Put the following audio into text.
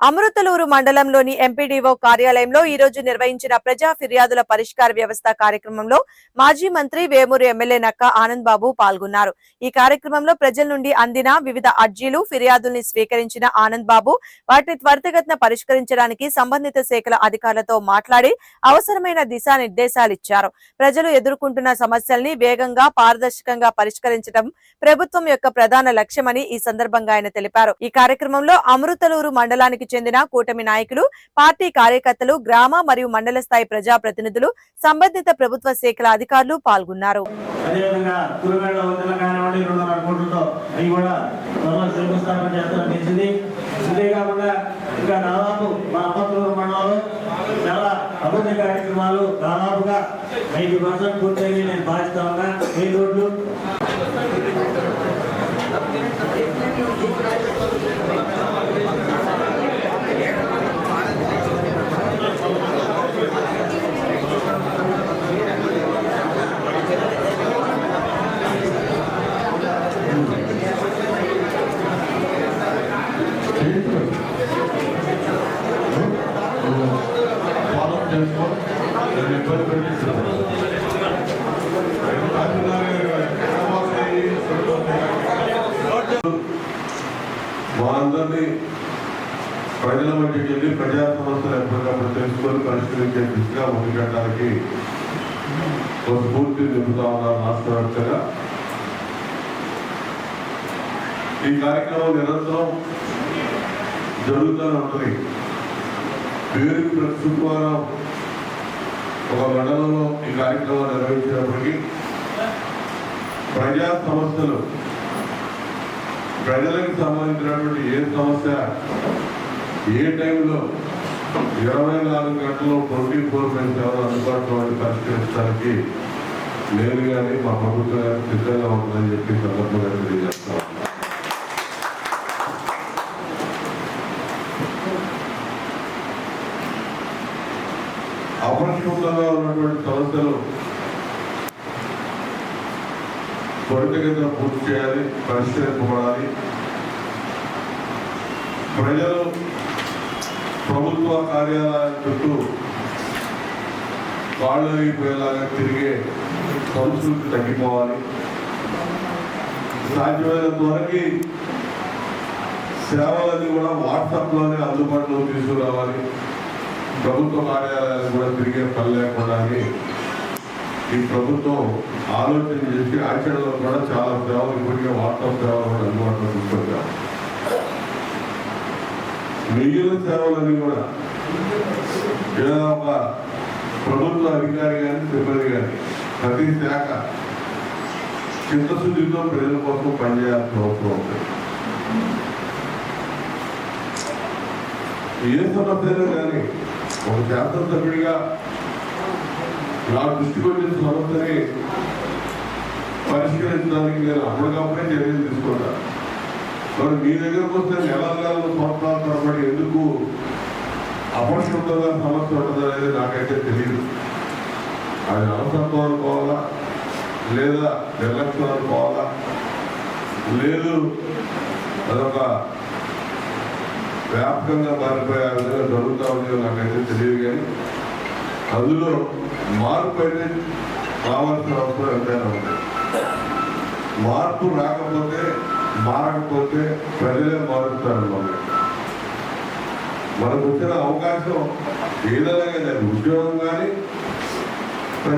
అమృతలూరు మండలంలోని ఎంపీడీఓ కార్యాలయంలో ఈ రోజు నిర్వహించిన ప్రజా ఫిర్యాదుల పరిష్కార వ్యవస్థ కార్యక్రమంలో మాజీ మంత్రి వేమూరు ఎమ్మెల్యే నక్క ఆనంద్ బాబు పాల్గొన్నారు. ఈ కార్యక్రమంలో ప్రజల నుండి అందిన వివిధ అర్జీలు ఫిర్యాదుల్ని స్వీకరించిన ఆనంద్ బాబు వాటిని త్వరితగతిన పరిష్కరించడానికి సంబంధిత శాఖల అధికారులతో మాట్లాడి అవసరమైన దిశానిర్దేశాలు ఇచ్చారు. ప్రజలు ఎదుర్కొంటున్న సమస్యల్ని వేగంగా పారదర్శకంగా పరిష్కరించడం ప్రభుత్వం యొక్క ప్రధాన లక్ష్యమని ఈ సందర్భంగా ఆయన తెలిపారు. ఈ కార్యక్రమంలో అమృతలూరు మండలానికి పార్టీకి చెందిన కూటమి నాయకులు పార్టీ కార్యకర్తలు గ్రామ మరియు మండల స్థాయి ప్రజాప్రతినిధులు సంబంధిత ప్రభుత్వ శాఖల అధికారులు పాల్గొన్నారు. అభివృద్ధి కార్యక్రమాలు దాదాపుగా ఐదు పర్సెంట్ పూర్తయి నేను భావిస్తా ఉన్నా. నేను ప్రజల మధ్యకి వెళ్ళి ప్రజా సమస్యలు ఎప్పటికప్పుడు తెలుసుకొని పరిష్కరించే దిశగా ముందుకెళ్ళడానికి ఒక స్ఫూర్తి నింపుతా ఉన్నారు రాష్ట్ర వ్యాప్తంగా ఈ కార్యక్రమం నిరంతరం జరుగుతూనే ఉంటుంది. పేరు ప్రతి శుక్రవారం ఒక మండలంలో ఈ కార్యక్రమం నిర్వహించినప్పటికీ ప్రజా సమస్యలు ప్రజలకు సంబంధించినటువంటి ఏ సమస్య ఏ టైంలో ఇరవై నాలుగు గంటలు ట్వంటీ ఫోర్ బై సెవెన్ అందుబాటులో పరిష్కరించడానికి నేను కానీ మా ప్రభుత్వం కానీ సిద్ధంగా ఉందని చెప్పి సందర్భంగా తెలియజేస్తాను అపరిశుభ్రంగా ఉన్నటువంటి సమస్యలు త్వరితగతిన పూర్తి చేయాలి పరిష్కరింపబడాలి ప్రజలు ప్రభుత్వ కార్యాలయాల చుట్టూ కాళ్ళు అయిపోయేలాగా తిరిగే సంస్కృతి తగ్గిపోవాలి సాధ్యమైనంత వరకు సేవలన్నీ కూడా వాట్సాప్లోనే అందుబాటులో తీసుకురావాలి ప్రభుత్వ కార్యాలయాలు కూడా తిరిగే పని లేకుండా ఈ ప్రభుత్వం ఆలోచన చేసి ఆచరణలో కూడా చాలా సేవలు ఇప్పటికే వాట్సాప్ సేవలు కూడా అందుబాటులో తీసుకొచ్చాం మిగిలిన సేవలన్నీ కూడా ఏదైనా ఒక ప్రభుత్వ అధికారి కానీ సిబ్బంది కానీ ప్రతి శాఖ చిత్తశుద్ధితో ప్రజల కోసం పనిచేయాల్సిన అవసరం ఉంది. ఏ సమస్యలు కానీ ఒక శాసనసభ్యుడిగా నా దృష్టికి వచ్చిన సమస్యని పరిష్కరించడానికి నేను అప్పటికప్పుడే చర్యలు తీసుకుంటా. మరి మీ దగ్గరకు వస్తే నెల నెలలు సంవత్సరాల తరబడి ఎందుకు అపరిశుభ్రంగా సమస్య ఉంటుంది అనేది నాకైతే తెలియదు అది అవసరంతో అనుకోవాలా లేదా నిర్లక్ష్యం అనుకోవాలా లేదు. అదొక వ్యాపకంగా మారిపోయే ఆ విధంగా జరుగుతూ ఉందో నాకైతే తెలియదు కానీ అందులో మార్పు అయితే రావాల్సిన అవసరం ఎంతైనా ఉంది. మార్పు రాకపోతే మారకపోతే ప్రజలే మారుస్తారు మనకి మనకు వచ్చిన అవకాశం ఏదైనా కానీ ఉద్యోగం కానీ